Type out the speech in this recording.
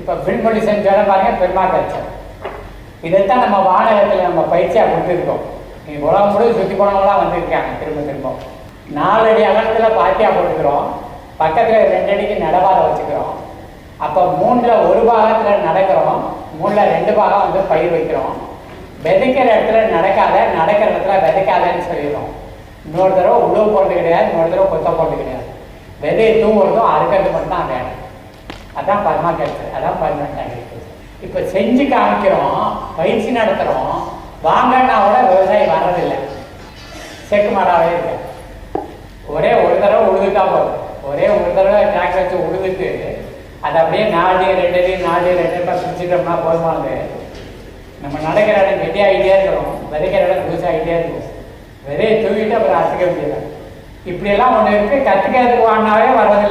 இப்போ பில்மொழி செஞ்சோட பாருங்க பெருமா கல்ச்சர் இதைத்தான் நம்ம வானகத்தில் நம்ம பயிற்சியாக கொடுத்துருக்கோம். நீ உலகம் முழு சுற்றி போனவங்களாம் வந்திருக்காங்க திரும்ப திரும்ப. நாலடி அகலத்தில் பாத்தியாக போட்டுக்கிறோம் பக்கத்தில் ரெண்டு அடிக்கு நடவாத வச்சுக்கிறோம். அப்போ மூணில் ஒரு பாகத்தில் நடக்கிறோம் மூணில் ரெண்டு பாகம் வந்து பயிர் வைக்கிறோம். விதைக்கிற இடத்துல நடக்காத நடக்கிற இடத்துல விதைக்காதன்னு சொல்லிடுறோம். இன்னொரு தடவை உழவு போடுறது கிடையாது இன்னொரு தடவை கொத்த போடுறது கிடையாது. விதையை தூங்குறதும் அறுக்கிறது மட்டும் தான் வேணும் அதான் பர்மா கல்ச்சர் அதான் பர்மனெண்ட் அக்ரிகல்ச்சர் இப்போ செஞ்சு காமிக்கிறோம் பயிற்சி நடத்துகிறோம் வாங்கன்னா கூட விவசாயி வர்றதில்லை. செக்கு மாடாவே இருக்கு ஒரே ஒரு தடவை உழுதுட்டா போதும். ஒரே ஒரு தடவை டிராக்டர் வச்சு உழுதுட்டு அதை அப்படியே நாலு ரெண்டு அடி நாலு ரெண்டு அடி பிடிச்சிட்டோம்னா போதுமானது. நம்ம நடக்கிற இடம் கெட்டியாகிட்டே இருக்கிறோம் விதைக்கிற இடம் லூசாகிட்டே இருக்கும் விதையை தூக்கிட்டு அப்புறம் அசைக்க முடியல இப்படியெல்லாம் ஒன்று இருக்குது கற்றுக்கிறதுக்கு வாங்கினாவே வர்றது